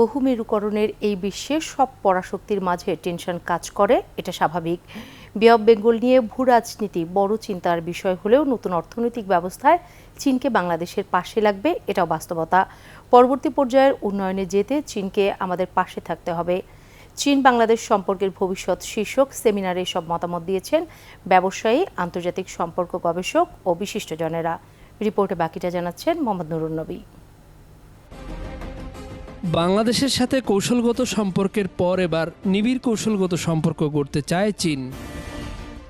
বহুমেরুকরণের এই বিশ্বে সব পরাশক্তির মাঝে টেনশন কাজ করে, এটা স্বাভাবিক। বে বেঙ্গল নিয়ে ভূ রাজনীতি বড় চিন্তার বিষয় হলেও নতুন অর্থনৈতিক ব্যবস্থায় চীনকে বাংলাদেশের পাশে লাগবে, এটাও বাস্তবতা। পরবর্তী পর্যায়ের উন্নয়নে যেতে চীনকে আমাদের পাশে থাকতে হবে। চীন বাংলাদেশ সম্পর্কের ভবিষ্যৎ শীর্ষক সেমিনারে সব মতামত দিয়েছেন ব্যবসায়ী, আন্তর্জাতিক সম্পর্ক গবেষক ও বিশিষ্টজনেরা। রিপোর্টে বাকিটা জানাচ্ছেন মোহাম্মদ নুরুন নবী। বাংলাদেশের সাথে কৌশলগত সম্পর্কের পর এবার নিবিড় কৌশলগত সম্পর্ক গড়তে চায় চীন।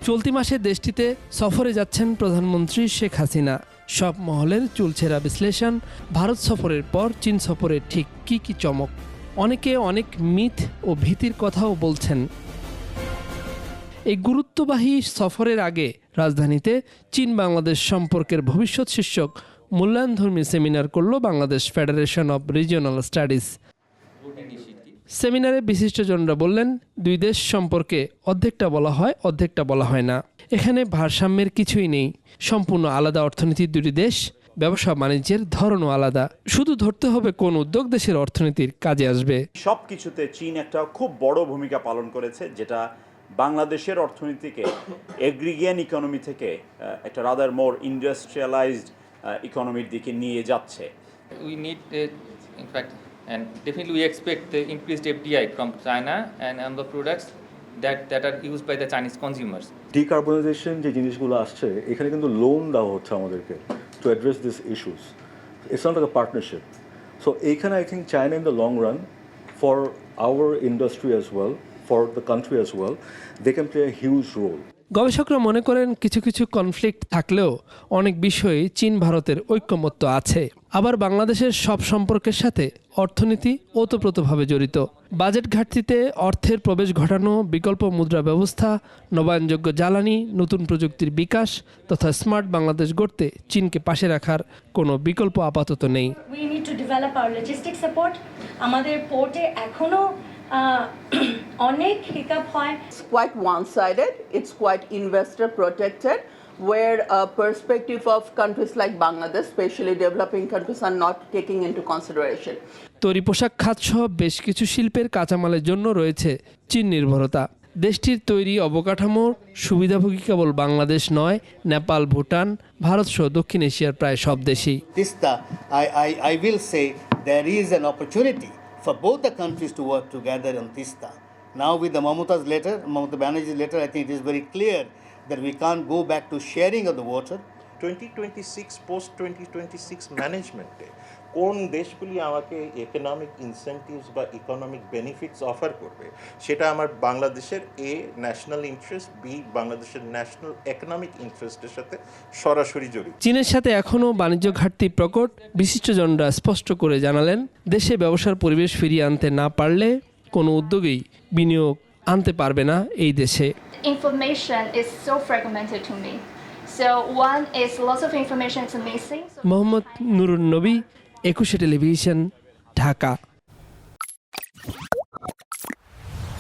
চলতি মাসে দেশটিতে সফরে যাচ্ছেন প্রধানমন্ত্রী শেখ হাসিনা। সব মহলের চুলছেরা বিশ্লেষণ, ভারত সফরের পর চীন সফরে ঠিক কি কি চমক? অনেকে অনেক মিথ ও ভীতির কথাও বলছেন। এই গুরুত্ববাহী সফরের আগে রাজধানীতে চীন বাংলাদেশ সম্পর্কের ভবিষ্যৎ শীর্ষক মূল্যায়নধর্মী সেমিনার করল Bangladesh federation of regional studies সেমিনারে বিশিষ্টজনরা বললেন, দুই দেশ সম্পর্কে অর্ধেকটা বলা হয়, অর্ধেকটা বলা হয় না। এখানে ভারসাম্যের কিছুই নেই। সম্পূর্ণ আলাদা অর্থনীতির দুটি দেশ, ব্যবসা বাণিজ্যের ধরনও আলাদা। শুধু ধরতে হবে কোন উদ্যোগ দেশের অর্থনীতির কাজে আসবে। সব কিছুতে চীন একটা খুব বড় ভূমিকা পালন করেছে, যেটা বাংলাদেশের অর্থনীতিকে, এগ্রিগিয়ান ইকোনমি থেকে একটা রাদার মোর ইন্ডাস্ট্রিয়ালাইজড ইকোনমির দিকে নিয়ে যাচ্ছে। We need, uh, in fact, and definitely we expect the increased FDI from China and on the products that, that are used by the Chinese consumers. Decarbonisation যে জিনিসগুলো আসছে এখানে কিন্তু লোন দেওয়া হচ্ছে আমাদেরকে to address this issues it's not like partnership so এইখানে I think China in the long run for our industry as well for the country as well they can play a huge role গবেষকরা মনে করেন কিছু কিছু conflict থাকলেও অনেক বিষয়ে চীন ভারতের ঐক্যমত্য আছে। আবার বাংলাদেশের সব সম্পর্কের সাথে অর্থনীতি ওতপ্রোতভাবে জড়িত। বাজেট ঘাটতিতে অর্থের প্রবেশ ঘটানো, বিকল্প মুদ্রা ব্যবস্থা, নবায়নযোগ্য জ্বালানি, নতুন প্রযুক্তির বিকাশ তথা স্মার্ট বাংলাদেশ গড়তে চীনকে পাশে রাখার কোনো বিকল্প আপাতত নেই। আমাদের পোর্টে অনেক হিকাপ হয় It's quite one-sided. It's quite investor protected, where a perspective of countries like Bangladesh, especially developing countries, are not taking into consideration. তৈরি পোশাক খাত সহ বেশ কিছু শিল্পের কাঁচামালের জন্য রয়েছে চীন নির্ভরতা দেশটির তৈরি অবকাঠামোর সুবিধাভোগী কেবল বাংলাদেশ নয় নেপাল ভুটান ভারত সহ দক্ষিণ এশিয়ার প্রায় সব দেশেই TISTA, I, I, I will say there is an opportunity for both the countries to work together on Tista. Now with the Mamuta's letter, Mamata Banerjee's letter, I think it is very clear that we can't go back to sharing of the water. 2026 post 2026 management day কোন দেশগুলি আমাকে economic incentives বা economic benefits offer করবে সেটা আমার বাংলাদেশের এ national interest বি বাংলাদেশের ন্যাশনাল ইকোনমিক ইন্টারেস্টের সাথে সরাসরি জড়িত। চীনের সাথে এখনও বাণিজ্য ঘাটতি প্রকট বিশিষ্টজনরা স্পষ্ট করে জানালেন দেশে ব্যবসার পরিবেশ ফিরিয়ে আনতে না পারলে কোনো উদ্যোগেই বিনিয়োগ আনতে পারবে না এই দেশে। মোহাম্মদ নুরুন নবী একুশে টেলিভিশন ঢাকা।